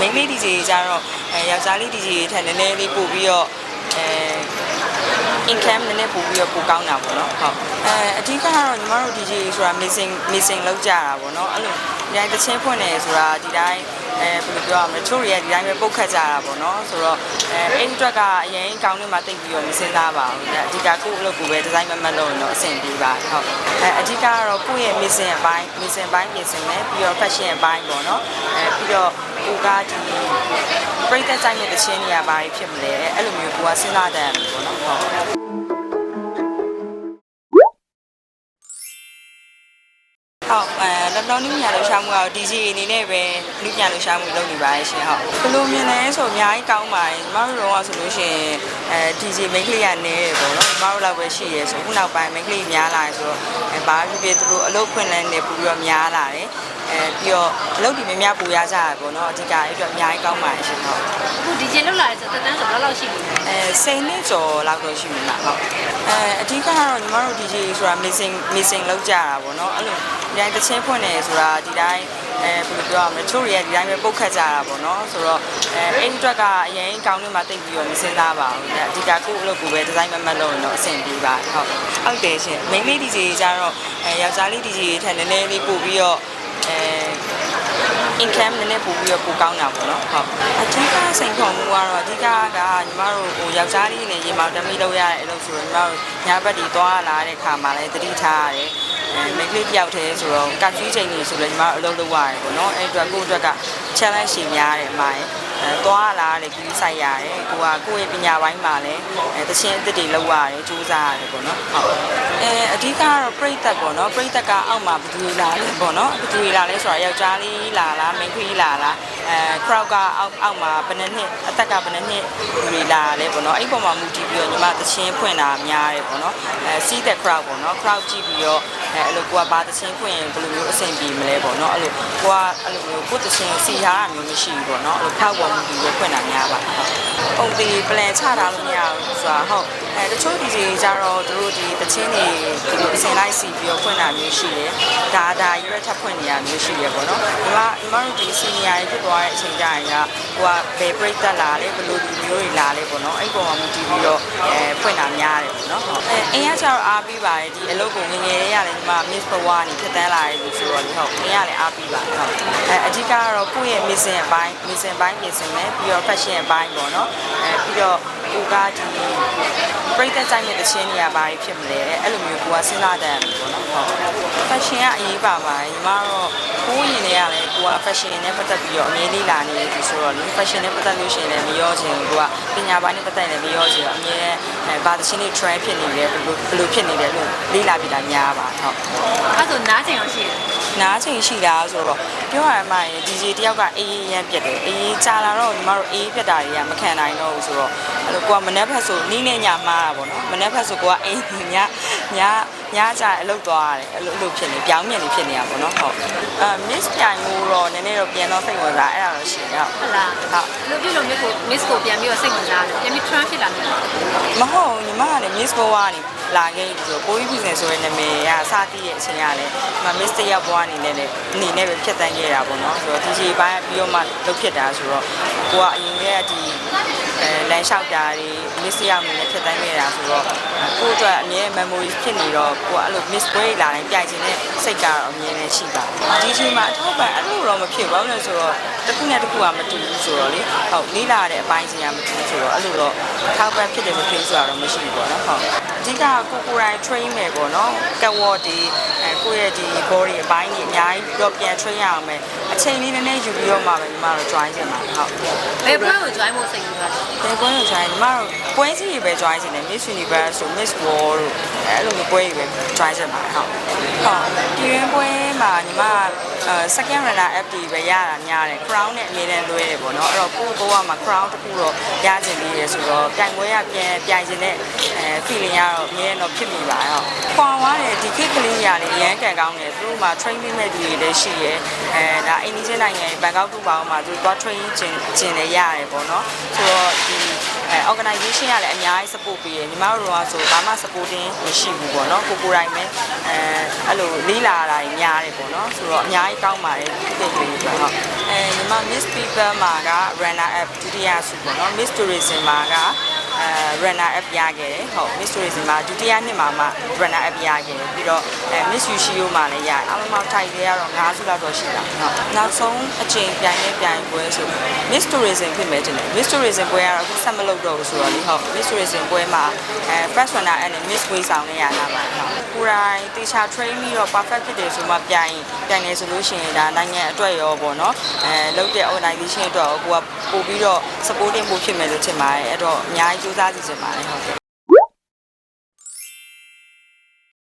main လေး DJ ကြတော့အဲယောက်ျားလေး DJ ထက်နည်းနည်းလေးပို့ပြီးတော့အဲ income နည်းနည်းပို့ပြီးတော့ပိုကောင်းတာပေါ့နော်ဟုတ်အဲအဓိကကတော့ညီမတို့ DJ ဆိုတာ missing missing လောက်ကြတာပေါ့နော်အဲ့လိုဒီတိုင်းတစ်ချင်းဖွင့်နေဆိုတာဒီတိုင်း အဲဘယ်လိုပြောရမလဲချို့တွေကဒီတိုင်းပဲပုတ်ခတ်ကြတာပေါ့နော်ဆိုတော့အဲအဲ့ဒီအတွက်ကအရင်ကောင်းနေမှတိတ်ပြီးတော့မစင်စားပါဘူးအဓိကကိုယ့်အလုပ်ကိုပဲဒီဇိုင်းမမတ်လို့တော့အဆင်ပြေပါဟုတ်အဲအဓိကကတော့ကိုယ့်ရဲ့ missing အပိုင်း missing အပိုင်းပြင်ဆင်မယ်ပြီးတော့ fashion အပိုင်းပေါ့နော်အဲပြီးတော့ကိုကဒီပရိသတ်ဆိုင်တဲ့တခြင်းတွေကဘာဖြစ်မလဲအဲ့လိုမျိုးကိုကစဉ်းစားတတ်တယ်ပေါ့နော်ဟုတ်ဟုတ်အဲ လက်တော်နုညာလို့ရှာမှုကတော့ DJ အနေနဲ့ပဲနုညာလို့ရှာမှုလုပ်နေပါရဲ့ရှင်ဟုတ်ဘယ်လိုမြင်လဲဆိုအများကြီးကောင်းပါတယ်ညီမတို့တော့ဆိုလို့ရှိရင်အဲ DJ မိန်းကလေးကနေတယ်ပေါ့နော်ညီမတို့လောက်ပဲရှိရဲဆိုခုနောက်ပိုင်းမိန်းကလေးများလာတယ်ဆိုတော့အဲဘာဖြစ်ဖြစ်သူတို့အလုပ်ခွင့်လန်းနေပို့ပြီးတော့များလာတယ်အဲပြီးတော့အလုပ်ဒီများများပူရကြရပေါ့နော်အဓိကအဲ့အတွက်အများကြီးကောင်းပါတယ်ရှင်ဟုတ်အခု DJ လောက်လာတယ်ဆိုတော့တန်းဆိုဘယ်လောက်ရှိပြီလဲအဲ10နှစ်ကျော်လောက်တော့ရှိပြီမှာဟုတ် အဲအဓိကကတော့ညီမတို့ DJ ဆိုတာ missing missing လောက်ကြတာပေါ့နော်အဲ့လိုဒီတိုင်းတစ်ချင်းဖွင့်နေဆိုတာဒီတိုင်းအဲဘယ်လိုပြောရမလဲချို့တွေကဒီတိုင်းပဲပုတ်ခတ်ကြတာပေါ့နော်ဆိုတော့အဲအဲ့ဒီအတွက်ကအရင်ကောင်းနေမှတိတ်ပြီးတော့မစင်စားပါဘူးအဓိကကိုယ့်အလုပ်ကိုပဲဒီဇိုင်းမမတ်လို့တော့အဆင်ပြေပါဟုတ်ဟုတ်တယ်ရှင် main လေး DJ ကြတော့အဲယောက်ျားလေး DJ ထက်နည်းနည်းလေးပို့ပြီးတော့အဲ income နည်းနည်းပို့ပြီးတော့ပိုကောင်းတာပေါ့နော်ဟုတ်အဓိကစိန်ခေါ်မှုကတော့အဓိကကညီမတို့ဟိုယောက်ျားလေးနဲ့ရေမောင်တမိလုပ်ရတဲ့အလုပ်ဆိုတော့ညီမတို့ညာဘက်ဒီသွားလာတဲ့ခါမှာလည်းတတိထားရတယ်အဲမိန်းကလေးတစ်ယောက်တည်းဆိုတော့ကတ်ဖီးချိန်နေဆိုလည်းညီမတို့အလုပ်လုပ်ရတယ်ပေါ့နော်အဲ့အတွက်ကိုယ့်အတွက်က challenge ရှိများတယ်အမရဲ့အဲ သွားလာတယ်ကြီးဆိုင်ရတယ်ကိုကကိုယ့်ရဲ့ပညာပိုင်းမှာလည်းအဲတခြင်းအစ်စ်တွေလုပ်ရတယ်စူးစမ်းရတယ်ပေါ့နော်ဟုတ်အဲအဓိကကတော့ပြိသက်ပေါ့နော်ပြိသက်ကအောက်မှာဘယ်သူတွေလာလဲပေါ့နော်ဘယ်သူတွေလာလဲဆိုတာယောက်ျားလေးလာလားမိန်းကလေးလာလားအဲ crowd ကအောက်အောက်မှာဘယ်နှစ်နှစ်အသက်ကဘယ်နှစ်နှစ်လူတွေလာလဲပေါ့နော်အဲ့ပေါ်မှာမူတည်ပြီးတော့ညီမတခြင်းဖွင့်တာများတယ်ပေါ့နော်အဲ see the crowd ပေါ့နော် crowd ကြည့်ပြီးတော့အဲအဲ့လိုကိုကဘာတခြင်းဖွင့်ရင်ဘယ်လိုမျိုးအဆင်ပြေမလဲပေါ့နော်အဲ့လိုကိုကအဲ့လိုမျိုးကိုယ်တခြင်းစီထားတာမျိုးမရှိဘူးပေါ့နော်အဲ့လိုခောက်ပေါ်မူတည်ပြီးဖွင့်တာများပါပုံတီ plan ချထားလို့မရဘူးဆိုတာဟုတ်အဲတချို့ဒီစီကြတော့သူတို့ဒီတခြင်းတွေဒီလိုအစင်လိုက်စီပြီးတော့ဖွင့်တာမျိုးရှိတယ်ဒါဒါရွက်ထပ်ဖွင့်နေရမျိုးရှိရပေါ့နော်ဒီမှာဒီမှာတို့ဒီ senior တွေဖြစ်သွားတဲ့အချိန်ကျရင်ကကိုကဘယ်ပြိတက်လာလဲဘယ်လိုလူမျိုးတွေလာလဲပေါ့နော်အဲ့ပေါ်မှာမူတည်ပြီးတော့အဲဖွင့်တာများတယ်ပေါ့နော်ဟုတ်အဲအင်းရကျတော့အားပေးပါတယ်ဒီအလုပ်ကိုငငယ်လေးရတယ်ဒီ မှာ miss ဘဝနေဖြစ်တန်းလာတယ်လို့ဆိုတော့လေဟုတ်အင်းရလည်းအားပေးပါဟုတ်အဲအဓိကကတော့ကိုယ့်ရဲ့ mission အပိုင်း mission အပိုင်းပြင်ဆင်မယ်ပြီးတော့ fashion အပိုင်းပေါ့နော်အဲပြီးတော့ ကိုကဒီပြိတက်ဆိုင်တဲ့တခြင်းတွေကဘာဖြစ်မလဲအဲ့လိုမျိုးကိုကစဉ်းစားတတ်တယ်ပေါ့နော်ဟုတ် fashion ကအရေးပါပါတယ်ညီမတော့ကိုယ်ရင်တွေကလည်းကိုက fashion နဲ့ပတ်သက်ပြီးတော့အမြဲလေးလာနေတယ်ဆိုတော့လေ fashion နဲ့ပတ်သက်လို့ရှိရင်လည်းမရောချင်ဘူးကိုကပညာပိုင်းနဲ့ပတ်သက်လည်းမရောချင်ဘူးအမြဲအဲဘာသချင်းတွေ trend ဖြစ်နေတယ်ဘယ်လိုဘယ်လိုဖြစ်နေတယ်လို့လေးလာပြီးတာများပါဟုတ်အဲ့ဆိုနားကျင်အောင်ရှိတယ်နားချိန်ရှိတာဆိုတော့ ပြောရမှရင် DJ တယောက်ကအေးအေးရမ်းပြတ်တယ်အေးကြာလာတော့ညီမတို့အေးပြတ်တာတွေကမခံနိုင်တော့ဘူးဆိုတော့အဲ့လိုကိုကမနှက်ဖက်ဆိုနီးနဲ့ညမှားတာပေါ့နော်မနှက်ဖက်ဆိုကိုကအေးညညညကြအလုပ်သွားရတယ်အဲ့လိုအဲ့လိုဖြစ်နေပြောင်းမြန်နေဖြစ်နေတာပေါ့နော်ဟုတ်အဲ miss ပြိုင်မှုတော့နည်းနည်းတော့ပြန်တော့စိတ်ဝင်စားအဲ့ဒါတော့ရှိတယ်ဟုတ်ဟုတ်လားဟုတ်လူပြုလို့ miss ကို miss ကိုပြန်ပြီးတော့စိတ်ဝင်စားတယ်ပြန်ပြီး trend ဖြစ်လာတယ်မဟုတ်ဘူးညီမကလည်း miss ဘဝကနေ လာခဲ့ပြီဆိုကိုကြီးပြည်နယ်ဆိုတဲ့နာမည်ကစတည်ရဲ့အချိန်ကလည်းဒီမှာ miss တယောက်ဘဝအနေနဲ့လည်းအနေနဲ့ပဲဖြတ်တန်းခဲ့တာပေါ့နော်ဆိုတော့ DJ ဘိုင်းကပြီးတော့မှလုပ်ဖြစ်တာဆိုတော့ကိုကအရင်ကဒီအဲလမ်းလျှောက်တာတွေ miss တယောက်အနေနဲ့ဖြတ်တန်းခဲ့တာဆိုတော့ကိုယ့်အတွက်အမြဲ memory ဖြစ်နေတော့ကိုကအဲ့လို miss ပွဲလာတိုင်းပြိုင်ချင်တဲ့စိတ်ကတော့အမြဲတမ်းရှိပါတယ်ဒီချိန်မှာအထောက်ပံ့အဲ့လိုတော့မဖြစ်ပါဘူးလို့ဆိုတော့တစ်ခုနဲ့တစ်ခုကမတူဘူးဆိုတော့လေဟုတ်လေးလာတဲ့အပိုင်းချင်းကမတူဘူးဆိုတော့အဲ့လိုတော့ထောက်ပံ့ဖြစ်တယ်မဖြစ်ဆိုတာတော့မရှိဘူးပေါ့နော်ဟုတ် အဓိကကိုကိုယ်တိုင် train မယ်ပေါ့နော်ကတ်ဝေါ်ဒီအဲ ကိုယ့်ရဲ့ဒီ body အပိုင်းကြီးအများကြီးတော့ပြန် train ရအောင်မယ်အချိန်လေးနည်းနည်းယူပြီးတော့မှပဲညီမတို့ join ချင်ပါဟုတ်ဘယ်ပွဲကို join ဖို့စိတ်ကူးတာလဲဒီပွဲကို join ညီမတို့ပွဲစီတွေပဲ join ချင်တယ် Miss Universe ဆို Miss World တို့အဲ့လိုမျိုးပွဲတွေပဲ join ချင်ပါတယ်ဟုတ်ဟုတ်ဒီရင်ပွဲမှာညီမအဲ second runner FD ပဲရတာများတယ် crown နဲ့အမြဲတမ်းလွဲတယ်ပေါ့နော်အဲ့တော့ကိုယ့်ဘဝမှာ crown တစ်ခုတော့ရချင်သေးတယ်ဆိုတော့ပြိုင်ပွဲကပြန်ပြိုင်ချင်တဲ့အဲ feeling ကကတော့အမြဲတမ်းတော့ဖြစ်မိပါတယ်ဟုတ်ခွာသွားတယ်ဒီခေတ်ကလေးညာလေးအရန်ကန်ကောင်းတယ်သူတို့မှာ train ပေးမဲ့သူတွေလည်းရှိရယ်အဲဒါအိန္ဒိယနိုင်ငံဘန်ကောက်တူပေါင်းမှာသူသွား train ကျင်ကျင်လည်းရတယ်ပေါ့နော်ဆိုတော့ဒီအဲ organization ကလည်းအများကြီး support ပေးရညီမတို့ကဆိုဘာမှ supporting မရှိဘူးပေါ့နော်ကိုကိုယ်တိုင်ပဲအဲအဲ့လိုလေးလာတာကြီးများတယ်ပေါ့နော်ဆိုတော့အများကြီးကောင်းပါတယ်ဒီကိစ္စလေးတွေဟုတ်အဲညီမ Miss People မှာက runner up ဒုတိယဆုပေါ့နော် Miss Tourism မှာက အဲ runner up ရခဲ့တယ်ဟုတ် Miss Tourism မှာဒုတိယနှစ်မှာမှ runner up ရခဲ့တယ်ပြီးတော့အဲ Miss Yushio မှာလည်းရတယ်အားလုံးပေါင်းထိုက်တွေကတော့9ဆုလောက်တော့ရှိတာဟုတ်နောက်ဆုံးအချိန်ပြိုင်တဲ့ပြိုင်ပွဲဆို Miss Tourism ဖြစ်မယ်တင်တယ် Miss Tourism ပွဲကတော့အခုဆက်မလုပ်တော့ဘူးဆိုတော့လေဟုတ် Miss Tourism ပွဲမှာအဲ first runner up နဲ့ Miss ဝေးဆောင်နေရတာပါဟုတ်ကိုယ်တိုင်တေချာ train ပြီးတော့ perfect ဖြစ်တယ်ဆိုမှပြိုင်ပြိုင်နေဆိုလို့ရှိရင်ဒါနိုင်ငံအတွက်ရောပေါ့နော်အဲလုပ်တဲ့ organization အတွက်ရောကိုကပို့ပြီးတော့ supporting ပို့ဖြစ်မယ်လို့ထင်ပါတယ်အဲ့တော့အများကြီးစူးစမ်းစီချင်ပါတယ်ဟုတ်ကဲ့